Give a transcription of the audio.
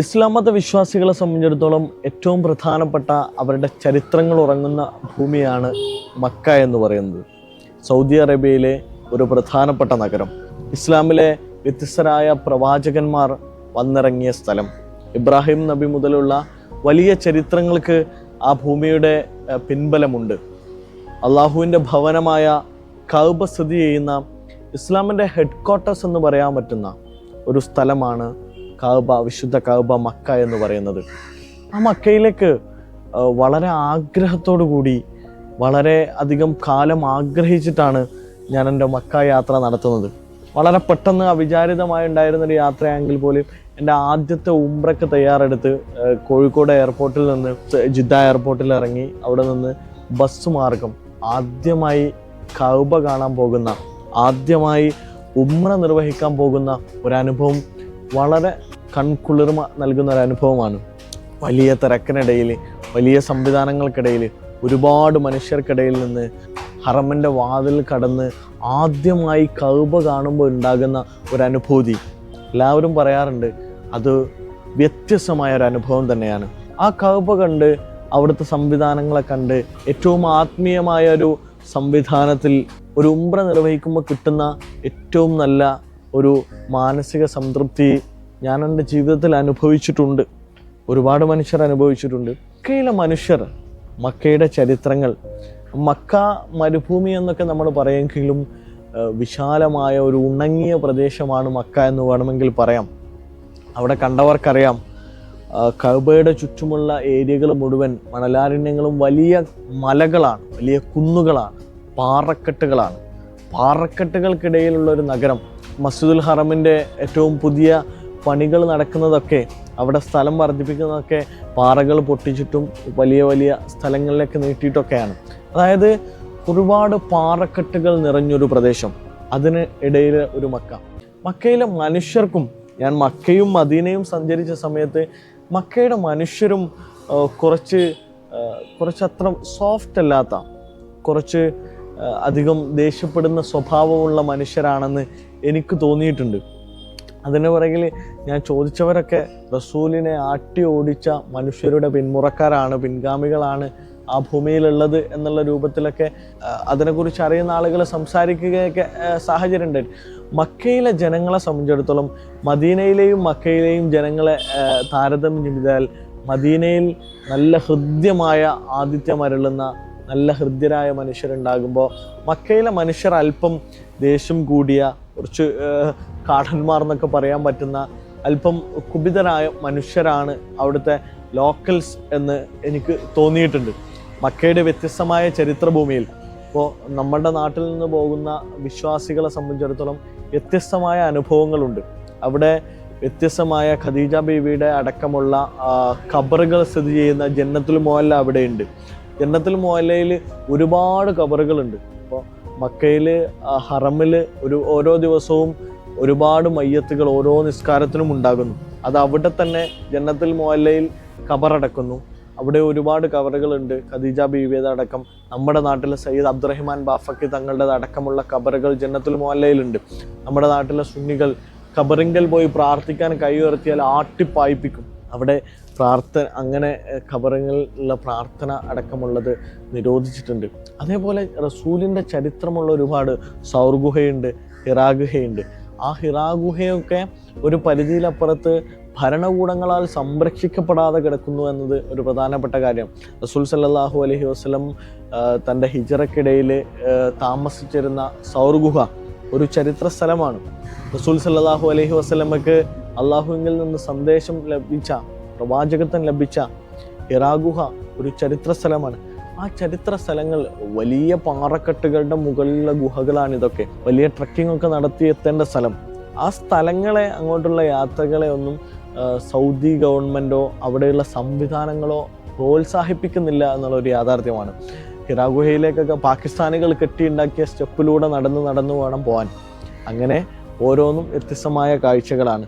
ഇസ്ലാം മത വിശ്വാസികളെ സംബന്ധിച്ചിടത്തോളം ഏറ്റവും പ്രധാനപ്പെട്ട അവരുടെ ചരിത്രങ്ങൾ ഉറങ്ങുന്ന ഭൂമിയാണ് മക്ക എന്ന് പറയുന്നത്. സൗദി അറേബ്യയിലെ ഒരു പ്രധാനപ്പെട്ട നഗരം. ഇസ്ലാമിലെ വ്യത്യസ്തരായ പ്രവാചകന്മാർ വന്നിറങ്ങിയ സ്ഥലം. ഇബ്രാഹിം നബി മുതലുള്ള വലിയ ചരിത്രങ്ങൾക്ക് ആ ഭൂമിയുടെ പിൻബലമുണ്ട്. അള്ളാഹുവിന്റെ ഭവനമായ കൗബ സ്ഥിതി ചെയ്യുന്ന ഇസ്ലാമിന്റെ ഹെഡ് ക്വാർട്ടേഴ്സ് എന്ന് പറയാൻ പറ്റുന്ന ഒരു സ്ഥലമാണ് കൗബ വിശുദ്ധ കാബ മക്ക എന്ന് പറയുന്നത്. ആ മക്കയിലേക്ക് വളരെ ആഗ്രഹത്തോടു കൂടി വളരെ അധികം കാലം ആഗ്രഹിച്ചിട്ടാണ് ഞാൻ എന്റെ മക്ക യാത്ര നടത്തുന്നത്. വളരെ പെട്ടെന്ന് അവിചാരിതമായി ഉണ്ടായിരുന്നൊരു യാത്രയാണെങ്കിൽ പോലും എന്റെ ആദ്യത്തെ ഉംബ്രക്ക് തയ്യാറെടുത്ത് കോഴിക്കോട് എയർപോർട്ടിൽ നിന്ന് ജിദ്ദ എയർപോർട്ടിൽ ഇറങ്ങി അവിടെ നിന്ന് ബസ് മാർഗം ആദ്യമായി കൗബ കാണാൻ പോകുന്ന ആദ്യമായി ഉമ്ര നിർവഹിക്കാൻ പോകുന്ന ഒരനുഭവം വളരെ കൺകുളിർമ നൽകുന്ന ഒരു അനുഭവമാണ് വലിയ തിരക്കിനിടയിൽ വലിയ സംവിധാനങ്ങൾക്കിടയിൽ ഒരുപാട് മനുഷ്യർക്കിടയിൽ നിന്ന് ഹറമിന്റെ വാതിൽ കടന്ന് ആദ്യമായി കൗബ കാണുമ്പോൾ ഉണ്ടാകുന്ന ഒരു അനുഭൂതി എല്ലാവരും പറയാറുണ്ട് അത് വ്യത്യസ്തമായ ഒരു അനുഭവം തന്നെയാണ്. ആ കൗബ കണ്ട് അവിടുത്തെ സംവിധാനങ്ങളെ കണ്ട് ഏറ്റവും ആത്മീയമായ ഒരു സംവിധാനത്തിൽ ഒരു ഉമ്പ്ര നിർവഹിക്കുമ്പോൾ കിട്ടുന്ന ഏറ്റവും നല്ല ഒരു മാനസിക സംതൃപ്തി ഞാൻ എന്റെ ജീവിതത്തിൽ അനുഭവിച്ചിട്ടുണ്ട്. ഒരുപാട് മനുഷ്യർ അനുഭവിച്ചിട്ടുണ്ട്. മക്കയിലെ മനുഷ്യർ മക്കയുടെ ചരിത്രങ്ങൾ മക്ക മരുഭൂമി എന്നൊക്കെ നമ്മൾ പറയുമെങ്കിലും വിശാലമായ ഒരു ഉണങ്ങിയ പ്രദേശമാണ് മക്ക എന്ന് വേണമെങ്കിൽ പറയാം. അവിടെ കണ്ടവർക്കറിയാം കബയുടെ ചുറ്റുമുള്ള ഏരിയകൾ മുഴുവൻ മണലാരണ്യങ്ങളും വലിയ മലകളാണ് വലിയ കുന്നുകളാണ് പാറക്കെട്ടുകളാണ്. പാറക്കെട്ടുകൾക്കിടയിലുള്ള ഒരു നഗരം മസ്ജിദുൽ ഹറമിന്റെ ഏറ്റവും പുതിയ പണികൾ നടക്കുന്നതൊക്കെ അവിടെ സ്ഥലം വർദ്ധിപ്പിക്കുന്നതൊക്കെ പാറകൾ പൊട്ടിച്ചിട്ടും വലിയ വലിയ സ്ഥലങ്ങളിലേക്ക് നീട്ടിയിട്ടൊക്കെയാണ്. അതായത് ഒരുപാട് പാറക്കെട്ടുകൾ നിറഞ്ഞൊരു പ്രദേശം. അതിന് ഇടയിൽ ഒരു മക്ക. മക്കയിലെ മനുഷ്യർക്കും ഞാൻ മക്കയും മദീനയും സഞ്ചരിച്ച സമയത്ത് മക്കയുടെ മനുഷ്യരും കുറച്ച് കുറച്ചത്ര സോഫ്റ്റ് അല്ലാത്ത കുറച്ച് അധികം ദേഷ്യപ്പെടുന്ന സ്വഭാവമുള്ള മനുഷ്യരാണെന്ന് എനിക്ക് തോന്നിയിട്ടുണ്ട്. അതിന് പുറകിൽ ഞാൻ ചോദിച്ചവരൊക്കെ റസൂലിനെ ആട്ടി ഓടിച്ച മനുഷ്യരുടെ പിന്മുറക്കാരാണ് പിൻഗാമികളാണ് ആ ഭൂമിയിലുള്ളത് എന്നുള്ള രൂപത്തിലൊക്കെ അതിനെക്കുറിച്ച് അറിയുന്ന ആളുകൾ സംസാരിക്കുകയൊക്കെ സാഹചര്യം ഉണ്ടായിട്ട് മക്കയിലെ ജനങ്ങളെ സംബന്ധിച്ചിടത്തോളം മദീനയിലെയും മക്കയിലെയും ജനങ്ങളെ താരതമ്യം ചെയ്താൽ മദീനയിൽ നല്ല ഹൃദ്യമായ ആതിഥ്യമരുളുന്ന നല്ല ഹൃദ്യരായ മനുഷ്യരുണ്ടാകുമ്പോൾ മക്കയിലെ മനുഷ്യർ അല്പം ദേഷ്യം കൂടിയ കുറച്ച് കാടന്മാർ എന്നൊക്കെ പറയാൻ പറ്റുന്ന അല്പം കുപിതരായ മനുഷ്യരാണ് അവിടുത്തെ ലോക്കൽസ് എന്ന് എനിക്ക് തോന്നിയിട്ടുണ്ട്. മക്കയുടെ വ്യത്യസ്തമായ ചരിത്രഭൂമിയിൽ ഇപ്പോൾ നമ്മുടെ നാട്ടിൽ നിന്ന് പോകുന്ന വിശ്വാസികളെ സംബന്ധിച്ചിടത്തോളം വ്യത്യസ്തമായ അനുഭവങ്ങളുണ്ട്. അവിടെ വ്യത്യസ്തമായ ഖദീജ ബീവിയുടെ അടക്കമുള്ള ഖബറുകൾ സ്ഥിതി ചെയ്യുന്ന ജന്നത്തുൽ മോഹല്ല അവിടെയുണ്ട്. ജന്നത്തുൽ മോഹല്ലയിൽ ഒരുപാട് ഖബറുകളുണ്ട്. അപ്പോൾ മക്കയിൽ ഹറമിൽ ഒരു ഓരോ ദിവസവും ഒരുപാട് മയ്യത്തുകൾ ഓരോ നിസ്കാരത്തിനും ഉണ്ടാകുന്നു. അത് അവിടെ തന്നെ ജന്നത്തുൽ മോഹല്ലയിൽ കബറടക്കുന്നു. അവിടെ ഒരുപാട് കബറുകളുണ്ട്. ഖദീജ ബീവിയുടെ അടക്കം നമ്മുടെ നാട്ടിലെ സയ്യിദ് അബ്ദുറഹിമാൻ ബാഫക്കി തങ്ങളുടെ അടക്കമുള്ള കബറുകൾ ജന്നത്തുൽ മോഹല്ലയിലുണ്ട് നമ്മുടെ നാട്ടിലെ സുന്നികൾ ഖബറിങ്കൽ പോയി പ്രാർത്ഥിക്കാൻ കൈ ഉയർത്തിയാൽ ആട്ടിപ്പായിപ്പിക്കും അവിടെ പ്രാർത്ഥന അങ്ങനെ ഖബറിങ്ങളിലുള്ള പ്രാർത്ഥന അടക്കമുള്ളത് നിരോധിച്ചിട്ടുണ്ട്. അതേപോലെ റസൂലിന്റെ ചരിത്രമുള്ള ഒരുപാട് സൗർഗുഹയുണ്ട് ഹിറാഗുഹയുണ്ട്. ആ ഹിറാഗുഹയൊക്കെ ഒരു പരിധിയിലപ്പുറത്ത് ഭരണകൂടങ്ങളാൽ സംരക്ഷിക്കപ്പെടാതെ കിടക്കുന്നു എന്നത് ഒരു പ്രധാനപ്പെട്ട കാര്യം. റസൂൽ സല്ലാഹു അലഹി വസ്ലം തന്റെ ഹിജറക്കിടയിൽ താമസിച്ചിരുന്ന സൗർഗുഹ ഒരു ചരിത്ര സ്ഥലമാണ് റസൂൽ സല്ലാഹു അലഹി വസല്ലമക്ക് അള്ളാഹുവിൽ നിന്ന് സന്ദേശം ലഭിച്ച പ്രവാചകത്വം ലഭിച്ച ഇറാഗുഹ ഒരു ചരിത്ര സ്ഥലമാണ്. ആ ചരിത്ര സ്ഥലങ്ങൾ വലിയ പാറക്കെട്ടുകളുടെ മുകളിലുള്ള ഗുഹകളാണ് ഇതൊക്കെ. വലിയ ട്രക്കിംഗ് ഒക്കെ നടത്തി എത്തേണ്ട സ്ഥലം. ആ സ്ഥലങ്ങളെ അങ്ങോട്ടുള്ള യാത്രകളെ ഒന്നും സൗദി ഗവൺമെന്റോ അവിടെയുള്ള സംവിധാനങ്ങളോ പ്രോത്സാഹിപ്പിക്കുന്നില്ല എന്നുള്ള ഒരു യാഥാർത്ഥ്യമാണ്. ഹിറാഗുഹയിലേക്കൊക്കെ പാകിസ്ഥാനികൾ കെട്ടിയുണ്ടാക്കിയ സ്റ്റെപ്പിലൂടെ നടന്ന് നടന്നു വേണം പോകാൻ അങ്ങനെ ഓരോന്നും വ്യത്യസ്തമായ കാഴ്ചകളാണ്.